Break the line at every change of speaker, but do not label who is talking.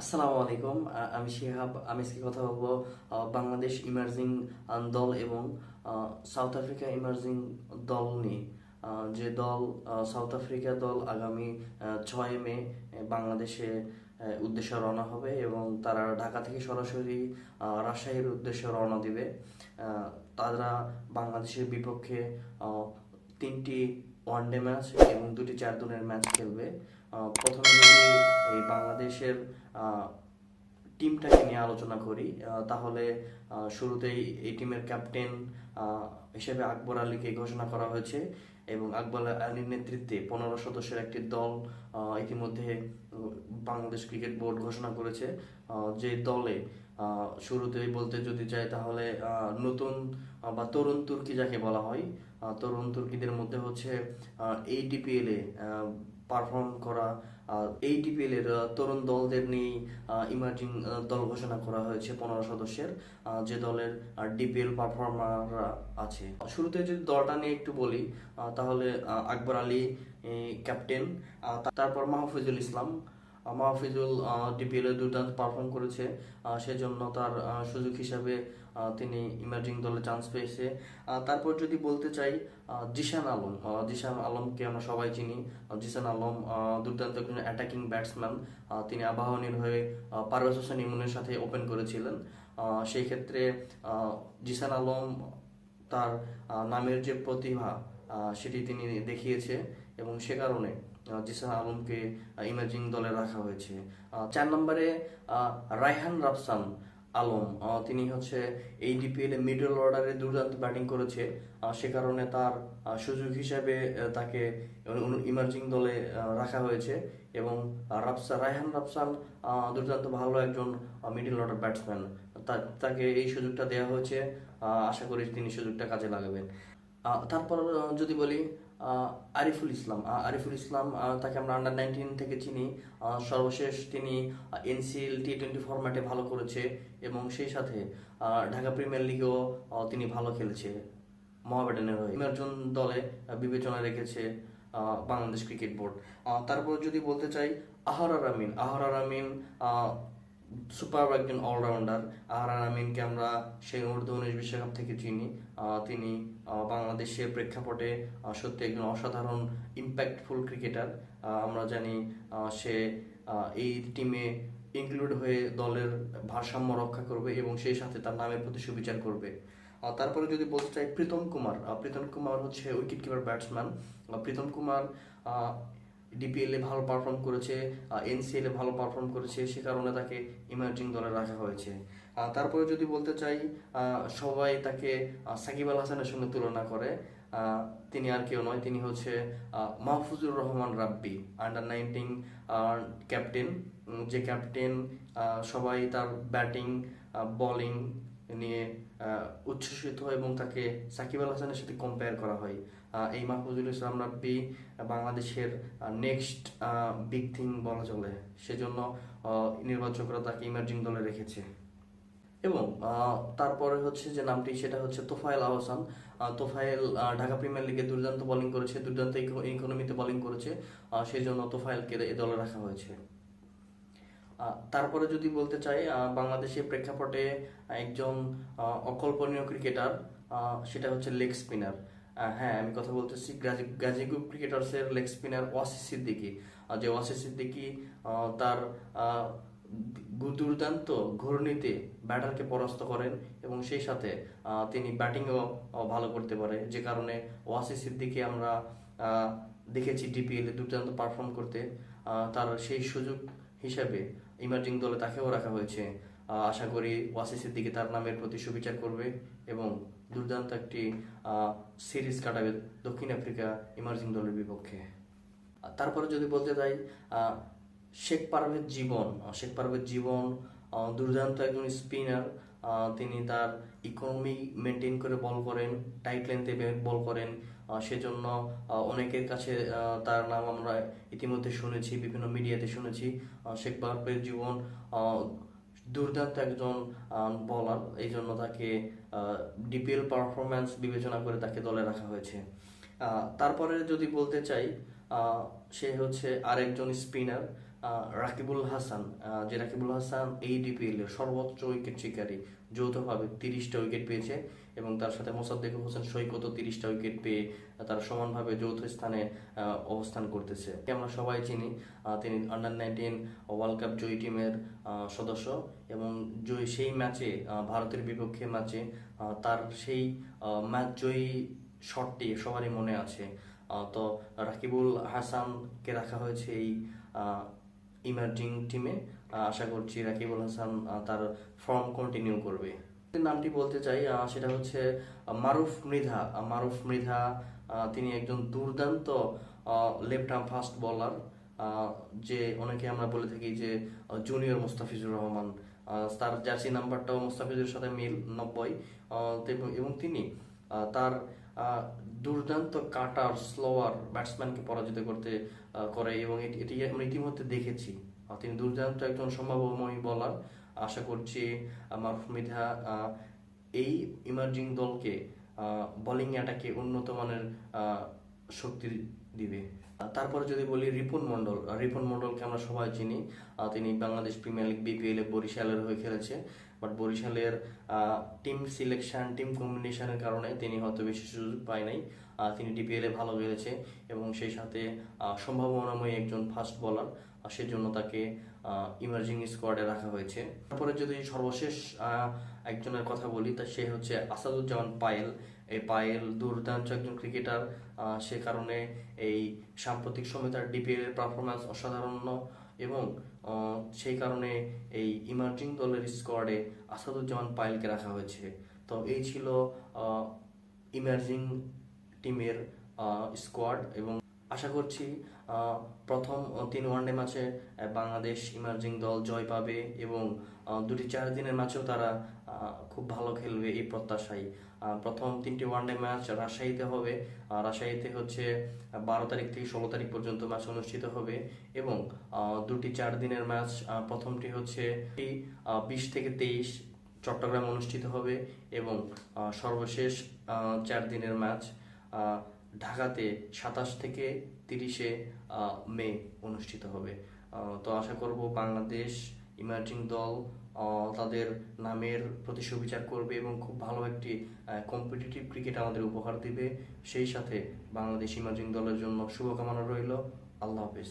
আসসালামু আলাইকুম আমি শিহাব, আমি আজকে কথা বলব বাংলাদেশ ইমার্জিং দল এবং সাউথ আফ্রিকা ইমার্জিং দল নিয়ে। যে দল সাউথ আফ্রিকা দল আগামী ছয় মে বাংলাদেশে উদ্দেশ্যে রওনা হবে এবং তারা ঢাকা থেকে সরাসরি রাজশাহীর উদ্দেশ্যে রওনা দিবে। তারা বাংলাদেশের বিপক্ষে তিনটি ওয়ানডে ম্যাচ এবং দুটি চার দিনের ম্যাচ খেলবে। প্রথমে যদি এই বাংলাদেশের টিমটাকে নিয়ে আলোচনা করি তাহলে শুরুতেই এই টিমের ক্যাপ্টেন হিসেবে আকবর আলীকে ঘোষণা করা হয়েছে এবং আকবর আলীর নেতৃত্বে পনেরো সদস্যের একটি দল ইতিমধ্যে বাংলাদেশ ক্রিকেট বোর্ড ঘোষণা করেছে। যে দলে শুরুতেই বলতে যদি চাই তাহলে নতুন বা তরুণ তুর্কি যাকে বলা হয় তরুণ তুর্কিদের মধ্যে হচ্ছে এই ডিপিএল এ পারফর্ম করা এই এর তরুণ দলদের নিয়ে ইমার্জিং দল ঘোষণা করা হয়েছে পনেরো সদস্যের যে দলের ডিপিএল পারফর্মাররা আছে। শুরুতে যদি দলটা নিয়ে একটু বলি তাহলে আকবর আলী ক্যাপ্টেন তারপর মাহফুজুল ইসলাম মাহফিজুল ডিপিএল দুর্দান্ত পারফর্ম করেছে। সেজন্য তার সুযোগ হিসাবে তিনি ইমার্জিং দলে চান্স পেয়েছে। তারপর যদি বলতে চাই জিশান আলম। জিশান আলমকে আমরা সবাই চিনি। জিশান আলম দুর্দান্ত একজন অ্যাটাকিং ব্যাটসম্যান তিনি আবাহনীর হয়ে পারভেজ হোসেন ইমনের সাথে ওপেন করেছিলেন। সেই ক্ষেত্রে জিশান আলম তার নামের যে প্রতিভা সেটি তিনি দেখিয়েছে। এবং সে কারণে জিসান আলমকে ইমার্জিং দলে রাখা হয়েছে। চার নম্বরে রায়হান রাফসান আলম তিনি হচ্ছে এই ডিপিএল এ মিডল অর্ডারে দুর্দান্ত ব্যাটিং করেছে। সে কারণে তার সুযোগ হিসাবে তাকে ইমার্জিং দলে রাখা হয়েছে এবং রাফসা, রায়হান রাফসান দুর্দান্ত ভালো একজন মিডল অর্ডার ব্যাটসম্যান তাকে এই সুযোগটা দেওয়া হয়েছে। আশা করি তিনি সুযোগটা কাজে লাগাবেন। তারপর যদি বলি আরিফুল ইসলাম। আরিফুল ইসলাম তাকে আমরা আন্ডার নাইনটিন থেকে চিনি। সর্বশেষ তিনি এনসিএল টি টোয়েন্টি ফরম্যাটে ভালো করেছে এবং সেই সাথে ঢাকা প্রিমিয়ার লিগেও তিনি ভালো খেলেছে। মহামেডানের হয়ে। ইমার্জন দলে বিবেচনা রেখেছে বাংলাদেশ ক্রিকেট বোর্ড। তারপর যদি বলতে চাই, আহরার আমিন। আহরার আমিন সুপার একজন অলরাউন্ডার আহরার আমিনকে আমরা সেই ঊর্ধ্ব উনিশ বিশ্বকাপ থেকে চিনি। তিনি বাংলাদেশের প্রেক্ষাপটে সত্যি একজন অসাধারণ ইম্প্যাক্টফুল ক্রিকেটার আমরা জানি সে এই টিমে ইনক্লুড হয়ে দলের ভারসাম্য রক্ষা করবে এবং সেই সাথে তার নামের প্রতি সুবিচার করবে। তারপরে যদি বলতে চাই প্রীতম কুমার প্রীতম কুমার হচ্ছে wicket keeper batsman Pritom Kumar DPL ভালো পারফর্ম করেছে এনসিএল ভালো পারফর্ম করেছে, সে কারণে তাকে ইমার্জিং দলে রাখা হয়েছে। তারপরে যদি বলতে চাই সবাই তাকে সাকিব আল হাসানের সঙ্গে তুলনা করে তিনি আর কেউ নয়, তিনি হচ্ছে Mahfuzur Rahman Rabbi under nineteen captain যে ক্যাপ্টেন সবাই তার ব্যাটিং বোলিং নিয়ে উচ্ছ্বসিত এবং তাকে সাকিব আল হাসানের সাথে কম্পেয়ার করা হয়। এই মাহফুজুল ইসলাম রাব্বি বাংলাদেশের নেক্সট বিগ থিং বলা চলে। সেজন্য নির্বাচকরা তাকে ইমার্জিং দলে রেখেছে। এবং তারপরে হচ্ছে যে নামটি সেটা হচ্ছে তোফায়েল আহসান। আহ, তোফায়েল ঢাকা প্রিমিয়ার লিগে দুর্দান্ত বোলিং করেছে দুর্দান্ত ইকোনমিতে বোলিং করেছে। সেই জন্য তোফায়েলকে এ দলে রাখা হয়েছে। তারপরে যদি বলতে চাই বাংলাদেশের প্রেক্ষাপটে একজন অকল্পনীয় ক্রিকেটার সেটা হচ্ছে লেগ স্পিনার। হ্যাঁ আমি কথা বলতেছি গাজী ক্রিকেটার্সের লেগ স্পিনার ওয়াসি সিদ্দিকি। যে ওয়াসি সিদ্দিকি তার দুর্দান্ত ঘূর্ণিতে ব্যাটারকে পরাস্ত করেন এবং সেই সাথে তিনি ব্যাটিংও ভালো করতে পারে। যে কারণে ওয়াসি সিদ্দিকি আমরা দেখেছি ডিপিএল দুর্দান্ত পারফর্ম করতে। তার সেই সুযোগ হিসাবে ইমার্জিং দলে তাকেও রাখা হয়েছে। আশা করি ওয়াসিসের দিকে তার নামের প্রতি সুবিচার করবে এবং দুর্দান্ত একটি সিরিজ কাটাবে দক্ষিণ আফ্রিকা ইমার্জিং দলের বিপক্ষে। তারপরে যদি বলতে চাই শেখ পারভেজ জীবন শেখ পারভেজ জীবন দুর্দান্ত একজন স্পিনার তিনি তার ইকোনমি মেনটেন করে বল করেন টাইট লেন্থে বল করেন। সেজন্য অনেকের কাছে তার নাম আমরা ইতিমধ্যে শুনেছি, বিভিন্ন মিডিয়াতে শুনেছি। শেখ পারভেজ জীবন দুর্দান্ত একজন বলার এই জন্য তাকে ডিপিএল পারফরম্যান্স বিবেচনা করে তাকে দলে রাখা হয়েছে। তারপরে যদি বলতে চাই সে হচ্ছে আরেকজন স্পিনার রাকিবুল হাসান যে রাকিবুল হাসান এই ডিপিএল এর সর্বোচ্চ উইকেট শিকারী, যৌথভাবে তিরিশটা উইকেট পেয়েছে এবং তার সাথে মোসাদ্দেক হোসেন সৈকত তিরিশটা উইকেট পেয়ে তারা সমানভাবে যৌথ স্থানে অবস্থান করতেছে। আমরা সবাই চিনি তিনি আন্ডার নাইনটিন ওয়ার্ল্ড কাপ জয়ী টিমের সদস্য এবং জয়ী সেই ম্যাচে ভারতের বিপক্ষে ম্যাচে তার সেই ম্যাচ জয়ী শটটি সবারই মনে আছে। তো রাকিবুল হাসানকে রাখা হয়েছে এই ইমার্জিং টিমে আশা করছি রাকিবুল হাসান তার ফর্ম কন্টিনিউ করবে। নামটি বলতে চাই সেটা হচ্ছে মারুফ মৃধা। মারুফ মৃধা তিনি একজন দুর্দান্ত লেফট আর্ম ফাস্ট বলার যে অনেকে আমরা বলে থাকি যে জুনিয়র মুস্তাফিজুর রহমান। তার জার্সি নাম্বারটাও মুস্তাফিজুর সাথে মিল নব্বই এবং- তিনি তার দুর্দান্ত কাটার স্লোয়ার ব্যাটসম্যানকে পরাজিত করতে করে এবং এটি আমরা ইতিমধ্যে দেখেছি। তিনি দুর্দান্ত একজন সম্ভাবময় বলার আশা করছি আমার মিধা এই ইমার্জিং দলকে বোলিং অ্যাটাকে উন্নত মানের শক্তি দিবে। তারপরে যদি বলি রিপন মন্ডল রিপন মণ্ডলকে আমরা সবাই চিনি। তিনি বাংলাদেশ প্রিমিয়ার লিগ বিপিএল বরিশালের হয়ে খেলেছে। বাট বরিশালের টিম সিলেকশন টিম কম্বিনেশনের কারণে তিনি হয়তো বেশি সুযোগ পায় নাই। তিনি ডিপিএল এ ভালো খেলেছে এবং সেই সাথে সম্ভাবনাময় একজন ফাস্ট বলার সেজন্য তাকে ইমার্জিং স্কোয়াডে রাখা হয়েছে। তারপরে যদি সর্বশেষ একজনের কথা বলি, তা সে হচ্ছে আসাদুজ্জামান পায়েল। এই পায়েল দুর্দান্ত একজন ক্রিকেটার সে কারণে এই সাম্প্রতিক সময় তার ডিপিএল এর পারফরমেন্স অসাধারণ এবং সেই কারণে এই ইমার্জিং দলের স্কোয়াডে আসাদুজ্জামান পায়েলকে রাখা হয়েছে। তো এই ছিল ইমার্জিং টিমের স্কোয়াড এবং আশা করছি প্রথম তিন ওয়ানডে ম্যাচে বাংলাদেশ ইমার্জিং দল জয় পাবে এবং দুটি চার দিনের ম্যাচেও তারা খুব ভালো খেলবে এই প্রত্যাশায়। আহ, প্রথম তিনটি ওয়ানডে ম্যাচ রাজশাহীতে হবে। রাজশাহীতে হচ্ছে বারো তারিখ থেকে ষোলো তারিখ পর্যন্ত ম্যাচ অনুষ্ঠিত হবে এবং দুটি চার দিনের ম্যাচ প্রথমটি হচ্ছে বিশ থেকে তেইশ চট্টগ্রাম অনুষ্ঠিত হবে এবং সর্বশেষ চার দিনের ম্যাচ। ঢাকাতে সাতাশ থেকে তিরিশে মে অনুষ্ঠিত হবে। তো আশা করব বাংলাদেশ ইমার্জিং দল তাদের নামের প্রতি সুবিচার করবে এবং খুব ভালো একটি কম্পিটিটিভ ক্রিকেট আমাদের উপহার দিবে। সেই সাথে বাংলাদেশ ইমার্জিং দলের জন্য শুভকামনা রইল। আল্লাহ হাফেজ।